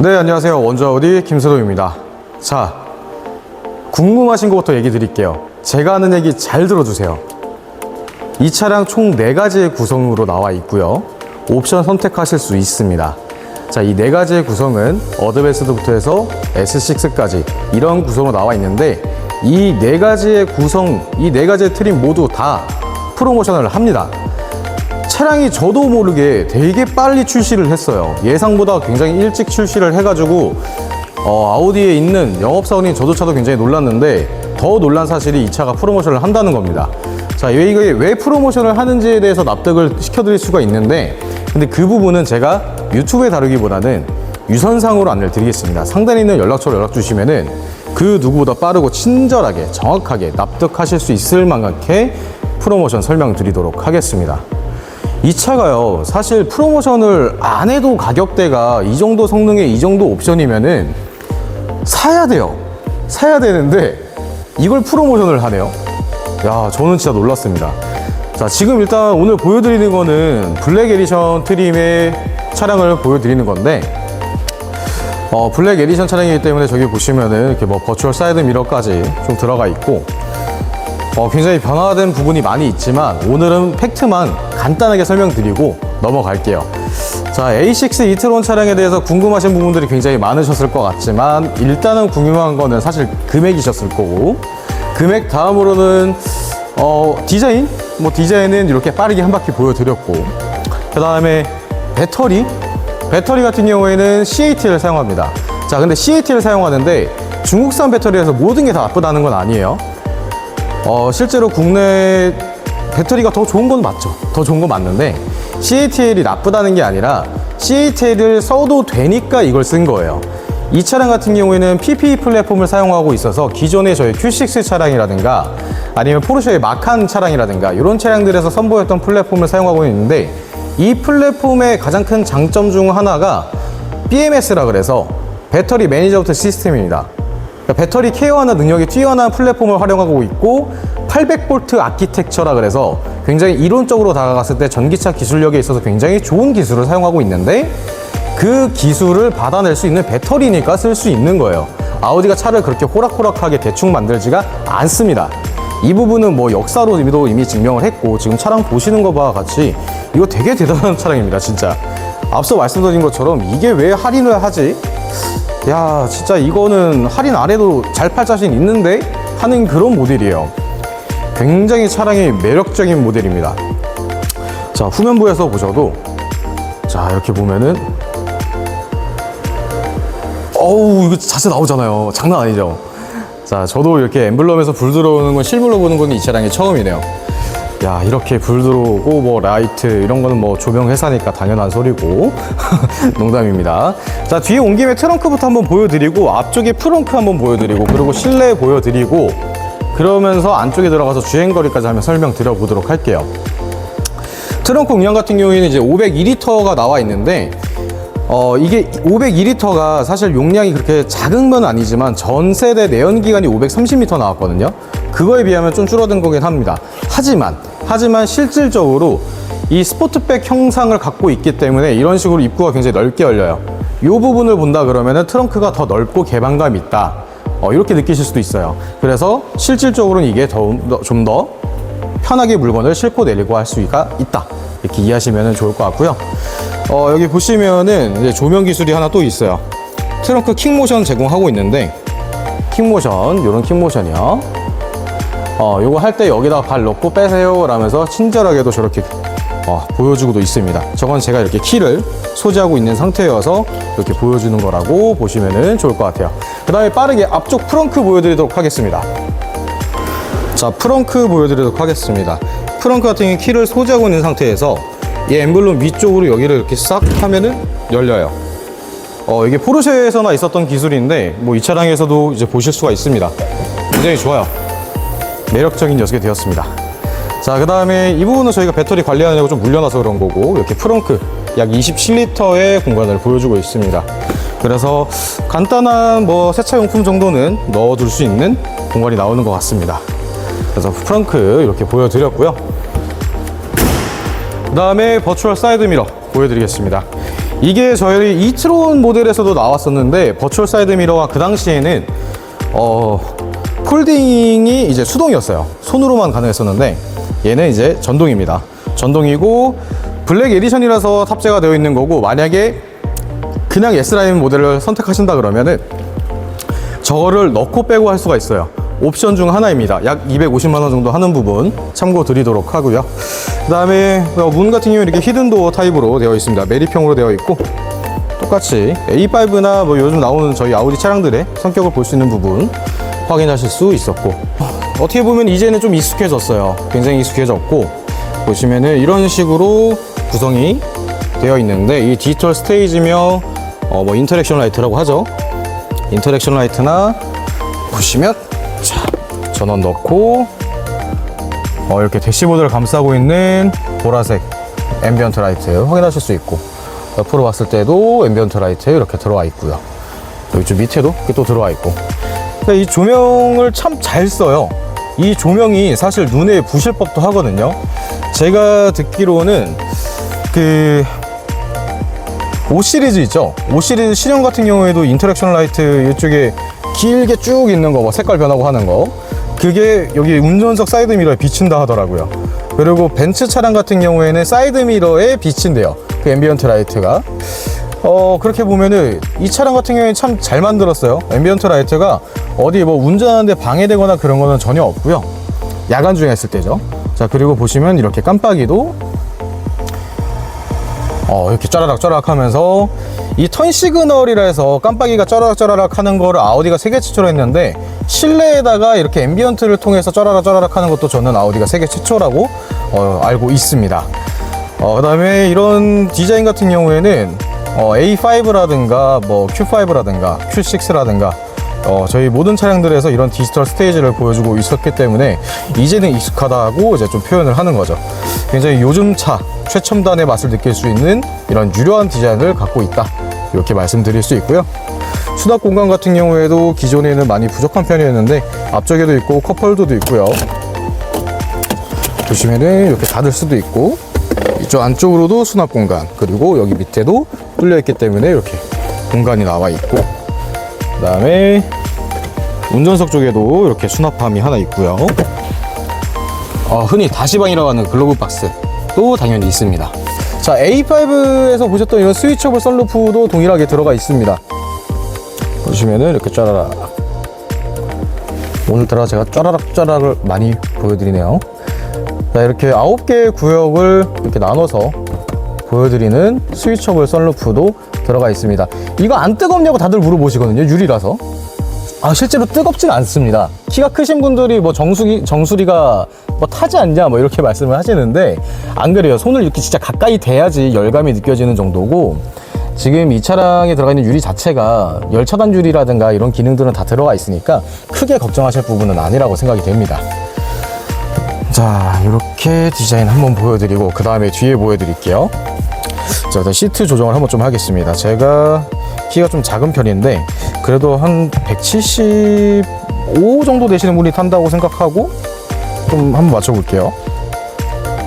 네, 안녕하세요. 원조 아우디 김세동입니다. 자, 궁금하신 것부터 얘기 드릴게요. 제가 하는 얘기 잘 들어주세요. 이 차량 총 4가지의 구성으로 나와 있고요. 옵션 선택하실 수 있습니다. 자, 이 4가지의 구성은 어드밴스드부터 해서 S6까지 이런 구성으로 나와 있는데 이 4가지의 구성, 이 4가지의 트림 모두 다 프로모션을 합니다. 차량이 저도 모르게 되게 빨리 출시를 했어요. 예상보다 굉장히 일찍 출시를 해가지고 어, 아우디에 있는 영업사원인 저조차도 굉장히 놀랐는데 더 놀란 사실이 이 차가 프로모션을 한다는 겁니다. 자, 왜 이게 왜 프로모션을 하는지에 대해서 납득을 시켜드릴 수가 있는데 근데 그 부분은 제가 유튜브에 다루기보다는 유선상으로 안내를 드리겠습니다. 상단에 있는 연락처로 연락 주시면은 그 누구보다 빠르고 친절하게 정확하게 납득하실 수 있을 만하게 프로모션 설명드리도록 하겠습니다. 이 차가요. 사실 프로모션을 안 해도 가격대가 이 정도 성능에 이 정도 옵션이면은 사야 돼요. 사야 되는데 이걸 프로모션을 하네요. 야 저는 진짜 놀랐습니다. 자 지금 일단 오늘 보여드리는 거는 블랙 에디션 트림의 차량을 보여드리는 건데 어, 블랙 에디션 차량이기 때문에 저기 보시면은 이렇게 뭐 버추얼 사이드 미러까지 좀 들어가 있고 어, 굉장히 변화된 부분이 많이 있지만 오늘은 팩트만 간단하게 설명드리고 넘어갈게요. 자, A6 이트론 차량에 대해서 궁금하신 부분들이 굉장히 많으셨을 것 같지만 일단은 궁금한 거는 사실 금액이셨을 거고 금액 다음으로는 어, 디자인? 뭐 디자인은 이렇게 빠르게 한 바퀴 보여드렸고 그 다음에 배터리? 배터리 같은 경우에는 CAT를 사용합니다. 자, 근데 CAT를 사용하는데 중국산 배터리에서 모든 게 다 나쁘다는 건 아니에요. 어, 실제로 국내 배터리가 더 좋은 건 맞죠. 더 좋은 건 맞는데 CATL이 나쁘다는 게 아니라 CATL을 써도 되니까 이걸 쓴 거예요. 이 차량 같은 경우에는 PPE 플랫폼을 사용하고 있어서 기존의 저희 Q6 차량이라든가 아니면 포르쉐의 마칸 차량이라든가 이런 차량들에서 선보였던 플랫폼을 사용하고 있는데 이 플랫폼의 가장 큰 장점 중 하나가 BMS라 그래서 배터리 매니저부터 시스템입니다. 그러니까 배터리 케어하는 능력이 뛰어난 플랫폼을 활용하고 있고 800V 아키텍처라 그래서 굉장히 이론적으로 다가갔을 때 전기차 기술력에 있어서 굉장히 좋은 기술을 사용하고 있는데 그 기술을 받아낼 수 있는 배터리니까 쓸 수 있는 거예요. 아우디가 차를 그렇게 호락호락하게 대충 만들지가 않습니다. 이 부분은 뭐 역사로 이미도 이미 증명을 했고 지금 차량 보시는 것과 같이 이거 되게 대단한 차량입니다, 진짜. 앞서 말씀드린 것처럼 이게 왜 할인을 하지? 야 진짜 이거는 할인 안 해도 잘 팔 자신 있는데 하는 그런 모델이에요. 굉장히 차량이 매력적인 모델입니다. 자 후면부에서 보셔도 자 이렇게 보면은 어우 이거 자세 나오잖아요. 장난 아니죠? 자 저도 이렇게 엠블럼에서 불 들어오는 건 실물로 보는 건 이 차량이 처음이네요 야 이렇게 불 들어오고 뭐 라이트 이런 거는 뭐 조명 회사니까 당연한 소리고. 농담입니다. 자 뒤에 온 김에 트렁크부터 한번 보여드리고 앞쪽에 프렁크 한번 보여드리고 그리고 실내 보여드리고 그러면서 안쪽에 들어가서 주행거리까지 한번 설명 드려 보도록 할게요. 트렁크 용량 같은 경우에는 이제 502리터가 나와 있는데 어, 이게 502리터가 사실 용량이 그렇게 작은 건 아니지만 전 세대 내연기관이 530m 나왔거든요. 그거에 비하면 좀 줄어든 거긴 합니다. 하지만, 하지만 실질적으로 이 스포트백 형상을 갖고 있기 때문에 이런 식으로 입구가 굉장히 넓게 열려요. 이 부분을 본다 그러면은 트렁크가 더 넓고 개방감이 있다. 어, 이렇게 느끼실 수도 있어요. 그래서 실질적으로는 이게 좀 더 편하게 물건을 싣고 내리고 할 수가 있다. 이렇게 이해하시면 좋을 것 같고요. 어, 여기 보시면은 조명 기술이 하나 또 있어요. 트렁크 킥모션 제공하고 있는데 킥모션, 요런 킥모션이요. 어, 요거 할 때 여기다 발 넣고 빼세요 라면서 친절하게도 저렇게 어, 보여주고도 있습니다. 저건 제가 이렇게 키를 소지하고 있는 상태여서 이렇게 보여주는 거라고 보시면 좋을 것 같아요. 그 다음에 빠르게 앞쪽 프렁크 보여드리도록 하겠습니다. 자, 프렁크 보여드리도록 하겠습니다. 프렁크 같은 경우는 키를 소지하고 있는 상태에서 이 엠블럼 위쪽으로 여기를 이렇게 싹 하면은 열려요. 어, 이게 포르쉐에서나 있었던 기술인데 뭐 이 차량에서도 이제 보실 수가 있습니다. 굉장히 좋아요. 매력적인 녀석이 되었습니다. 자, 그 다음에 이 부분은 저희가 배터리 관리하느냐고 좀 물려놔서 그런 거고 이렇게 프렁크 약 27리터의 공간을 보여주고 있습니다. 그래서 간단한 뭐 세차용품 정도는 넣어둘 수 있는 공간이 나오는 것 같습니다. 그래서 프렁크 이렇게 보여드렸고요. 그 다음에 버추얼 사이드 미러 보여드리겠습니다. 이게 저희 이트론 모델에서도 나왔었는데 버추얼 사이드 미러가 그 당시에는 어 폴딩이 이제 수동이었어요. 손으로만 가능했었는데 얘는 이제 전동입니다. 전동이고 블랙 에디션이라서 탑재가 되어 있는 거고 만약에 그냥 S라인 모델을 선택하신다 그러면은 저거를 넣고 빼고 할 수가 있어요. 옵션 중 하나입니다. 약 250만 원 정도 하는 부분 참고 드리도록 하고요. 그다음에 문 같은 경우는 이렇게 히든 도어 타입으로 되어 있습니다. 메리평으로 되어 있고 똑같이 A5나 뭐 요즘 나오는 저희 아우디 차량들의 성격을 볼 수 있는 부분 확인하실 수 있었고 어떻게 보면 이제는 좀 익숙해졌어요. 굉장히 익숙해졌고 보시면은 이런 식으로 구성이 되어 있는데 이 디지털 스테이지며 어, 뭐 인터랙션 라이트라고 하죠. 인터랙션 라이트나 보시면 자 전원 넣고 어, 이렇게 대시보드를 감싸고 있는 보라색 앰비언트 라이트 확인하실 수 있고 옆으로 봤을 때도 앰비언트 라이트 이렇게 들어와 있고요. 여기 좀 밑에도 또 들어와 있고 이 조명을 참 잘 써요. 이 조명이 사실 눈에 부실 법도 하거든요. 제가 듣기로는 그 5 시리즈 있죠? 5 시리즈 실형 같은 경우에도 인터랙션 라이트 이쪽에 길게 쭉 있는 거, 뭐 색깔 변하고 하는 거. 그게 여기 운전석 사이드 미러에 비친다 하더라고요. 그리고 벤츠 차량 같은 경우에는 사이드 미러에 비친대요. 그 앰비언트 라이트가. 어, 그렇게 보면은 이 차량 같은 경우에는 참잘 만들었어요. 앰비언트 라이트가 어디 뭐 운전하는데 방해되거나 그런 거는 전혀 없고요. 야간 중에 했을 때죠. 자, 그리고 보시면 이렇게 깜빡이도 어, 이렇게 짜라락 짜라락 하면서 이 턴 시그널이라 해서 깜빡이가 짜라락 짜라락 하는 거를 아우디가 세계 최초로 했는데 실내에다가 이렇게 앰비언트를 통해서 짜라락 짜라락 하는 것도 저는 아우디가 세계 최초라고 어, 알고 있습니다. 어, 그 다음에 이런 디자인 같은 경우에는 어, A5라든가 뭐 Q5라든가 Q6라든가 어, 저희 모든 차량들에서 이런 디지털 스테이지를 보여주고 있었기 때문에 이제는 익숙하다고 이제 좀 표현을 하는 거죠. 굉장히 요즘 차 최첨단의 맛을 느낄 수 있는 이런 유려한 디자인을 갖고 있다. 이렇게 말씀드릴 수 있고요. 수납 공간 같은 경우에도 기존에는 많이 부족한 편이었는데 앞쪽에도 있고 컵홀더도 있고요. 보시면은 이렇게 닫을 수도 있고 이쪽 안쪽으로도 수납 공간 그리고 여기 밑에도 뚫려 있기 때문에 이렇게 공간이 나와 있고 그다음에 운전석 쪽에도 이렇게 수납함이 하나 있고요. 어, 흔히 다시방이라고 하는 글로브 박스도 당연히 있습니다. 자, A5에서 보셨던 이런 스위처블 썬루프도 동일하게 들어가 있습니다. 보시면은 이렇게 짜라락. 오늘따라 제가 짜라락 짜라락을 많이 보여드리네요. 자, 이렇게 9개의 구역을 이렇게 나눠서 보여드리는 스위처블 썬루프도 들어가 있습니다. 이거 안 뜨겁냐고 다들 물어보시거든요. 유리라서. 아, 실제로 뜨겁진 않습니다. 키가 크신 분들이 뭐 정수기, 정수리가 뭐 타지 않냐 뭐 이렇게 말씀을 하시는데 안 그래요. 손을 이렇게 진짜 가까이 대야지 열감이 느껴지는 정도고 지금 이 차량에 들어가 있는 유리 자체가 열차단 유리라든가 이런 기능들은 다 들어가 있으니까 크게 걱정하실 부분은 아니라고 생각이 됩니다. 자, 이렇게 디자인 한번 보여드리고 그 다음에 뒤에 보여드릴게요. 자, 일단 시트 조정을 한번 좀 하겠습니다. 제가 키가 좀 작은 편인데 그래도 한 175 정도 되시는 분이 탄다고 생각하고 좀 한번 맞춰볼게요.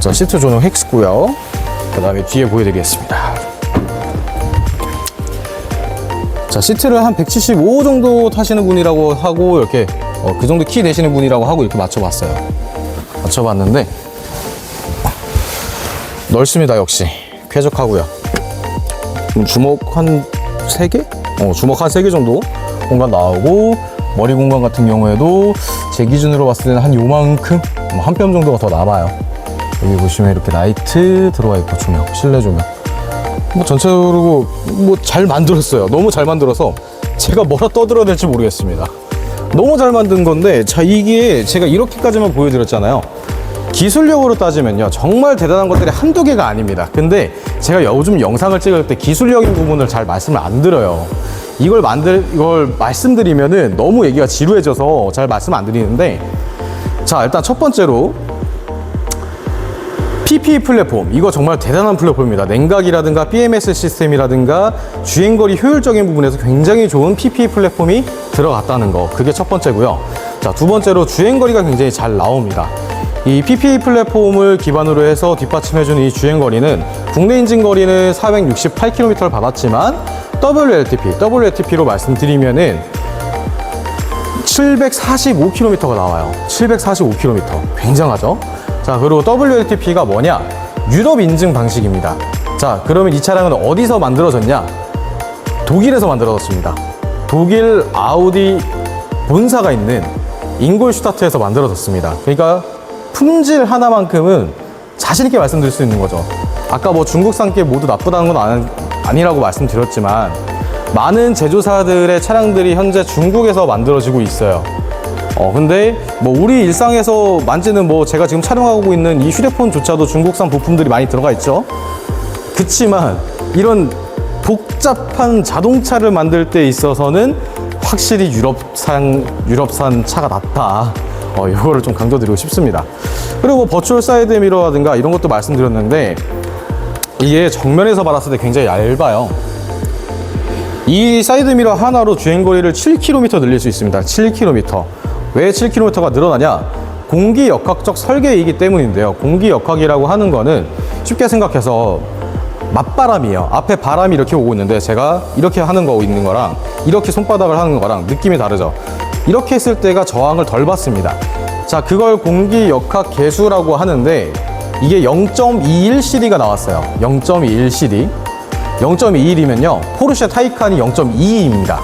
자, 시트 조정 헥스고요. 그 다음에 뒤에 보여드리겠습니다. 자, 시트를 한 175 정도 타시는 분이라고 하고 이렇게 어, 그 정도 키 되시는 분이라고 하고 이렇게 맞춰봤어요. 맞춰봤는데 넓습니다, 역시. 쾌적하고요. 음, 주먹 한 3개? 어, 주먹 한 3개 정도 공간 나오고 머리 공간 같은 경우에도 제 기준으로 봤을 때는 한 요만큼 한 뼘 정도가 더 남아요. 여기 보시면 이렇게 라이트 들어와 있고 조명, 실내 조명. 뭐 전체적으로 뭐 잘 만들었어요. 너무 잘 만들어서 제가 뭐라 떠들어야 될지 모르겠습니다. 너무 잘 만든 건데 자 이게 제가 이렇게까지만 보여드렸잖아요. 기술력으로 따지면요 정말 대단한 것들이 한두 개가 아닙니다. 근데 제가 요즘 영상을 찍을 때 기술력인 부분을 잘 말씀을 안 드려요. 이걸 만들 이걸 말씀드리면은 너무 얘기가 지루해져서 잘 말씀 안 드리는데 자 일단 첫 번째로 PPE 플랫폼. 이거 정말 대단한 플랫폼입니다. 냉각이라든가 BMS 시스템이라든가 주행거리 효율적인 부분에서 굉장히 좋은 PPE 플랫폼이 들어갔다는 거. 그게 첫 번째고요. 자두 번째로 주행거리가 굉장히 잘 나옵니다 이 PPE 플랫폼을 기반으로 해서 뒷받침해주는 이 주행거리는 국내 인증 거리는 468km를 받았지만 WLTP, WLTP로 말씀드리면은 745km가 나와요. 745km. 굉장하죠? 자, 그리고 WLTP가 뭐냐? 유럽 인증 방식입니다. 자, 그러면 이 차량은 어디서 만들어졌냐? 독일에서 만들어졌습니다. 독일 아우디 본사가 있는 잉골슈타트에서 만들어졌습니다. 그러니까 품질 하나만큼은 자신 있게 말씀드릴 수 있는 거죠. 아까 뭐 중국산 게 모두 나쁘다는 건 아니- 아니라고 말씀드렸지만 많은 제조사들의 차량들이 현재 중국에서 만들어지고 있어요. 어, 근데 뭐 우리 일상에서 만지는 뭐 제가 지금 촬영하고 있는 이 휴대폰조차도 중국산 부품들이 많이 들어가 있죠. 그치만 이런 복잡한 자동차를 만들 때 있어서는 확실히 유럽산 유럽산 차가 낫다. 어, 이거를 좀 강조드리고 싶습니다. 그리고 뭐 버추얼 사이드 미러라든가 이런 것도 말씀드렸는데 이게 정면에서 받았을 때 굉장히 얇아요. 이 사이드 미러 하나로 주행거리를 7km 늘릴 수 있습니다. 7km. 왜 7km가 늘어나냐? 공기 역학적 설계이기 때문인데요. 공기 역학이라고 하는 거는 쉽게 생각해서 맞바람이에요. 앞에 바람이 이렇게 오고 있는데 제가 이렇게 하는 거 있는 거랑 이렇게 손바닥을 하는 거랑 느낌이 다르죠. 이렇게 했을 때가 저항을 덜 받습니다. 자, 그걸 공기 역학 계수라고 하는데 이게 0.21cd가 나왔어요. 0.21cd. 0.21이면요. 포르쉐 타이칸이 0.22입니다.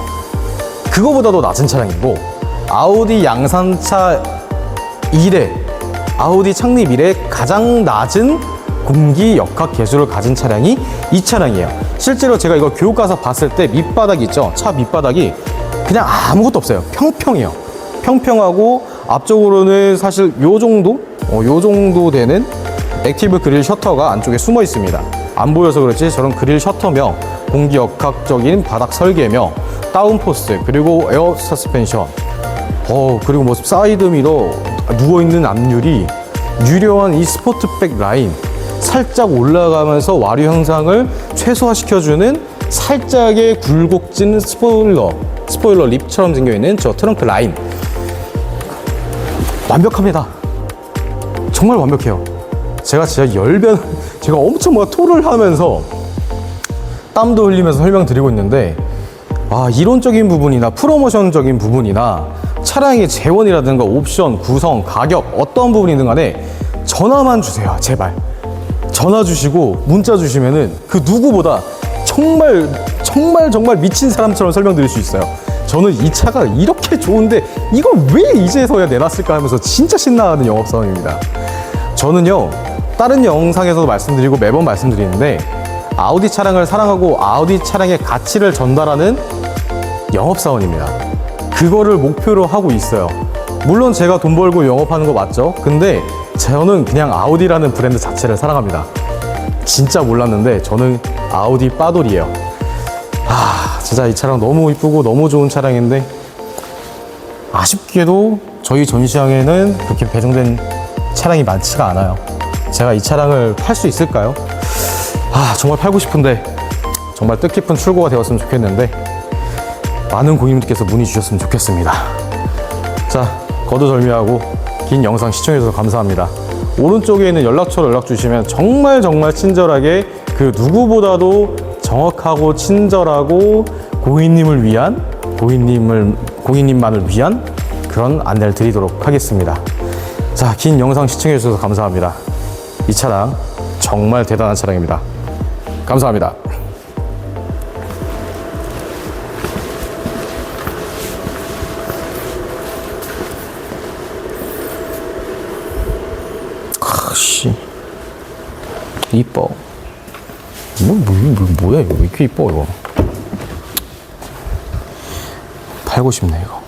그거보다도 낮은 차량이고 아우디 양산차 1회 아우디 창립 이래 가장 낮은 공기 역학 계수를 가진 차량이 이 차량이에요. 실제로 제가 이걸 교육 가서 봤을 때 밑바닥 있죠? 차 밑바닥이 그냥 아무것도 없어요. 평평해요. 평평하고 앞쪽으로는 사실 요 정도? 어, 요 정도 되는 액티브 그릴 셔터가 안쪽에 숨어 있습니다. 안 보여서 그렇지 저런 그릴 셔터며 공기 역학적인 바닥 설계며 다운포스 그리고 에어 서스펜션 어 그리고 뭐 사이드 미러 누워 있는 앞률이 유려한 이 스포트백 라인 살짝 올라가면서 와류 형상을 최소화시켜주는 살짝의 굴곡진 스포일러 스포일러 립처럼 생겨 있는 저 트렁크 라인 완벽합니다. 정말 완벽해요. 제가 진짜 열변 제가 엄청 막 토를 하면서 땀도 흘리면서 설명드리고 있는데 아 이론적인 부분이나 프로모션적인 부분이나 차량의 재원이라든가 옵션, 구성, 가격 어떤 부분이든 간에 전화만 주세요 제발 전화 주시고 문자 주시면은 그 누구보다 정말 정말 정말 미친 사람처럼 설명드릴 수 있어요 저는 이 차가 이렇게 좋은데 이걸 왜 이제서야 내놨을까 하면서 진짜 신나하는 영업사원입니다 저는요 다른 영상에서도 말씀드리고 매번 말씀드리는데 아우디 차량을 사랑하고 아우디 차량의 가치를 전달하는 영업사원입니다. 그거를 목표로 하고 있어요. 물론 제가 돈 벌고 영업하는 거 맞죠? 근데 저는 그냥 아우디라는 브랜드 자체를 사랑합니다. 진짜 몰랐는데 저는 아우디 빠돌이에요. 아, 진짜 이 차량 너무 이쁘고 너무 좋은 차량인데 아쉽게도 저희 전시장에는 그렇게 배정된 차량이 많지가 않아요. 제가 이 차량을 팔 수 있을까요? 아, 정말 팔고 싶은데 정말 뜻깊은 출고가 되었으면 좋겠는데 많은 고객님들께서 문의 주셨으면 좋겠습니다. 자, 거두절미하고 긴 영상 시청해주셔서 감사합니다. 오른쪽에 있는 연락처로 연락 주시면 정말 정말 친절하게 그 누구보다도 정확하고 친절하고 고객님을 위한 고객님을 고객님만을 위한 그런 안내를 드리도록 하겠습니다. 자, 긴 영상 시청해 주셔서 감사합니다. 이 차량 정말 대단한 차량입니다. 감사합니다. 아씨 이뻐 뭐, 뭐, 뭐, 뭐야 이거. 왜 이렇게 이뻐 이거. 팔고 싶네 이거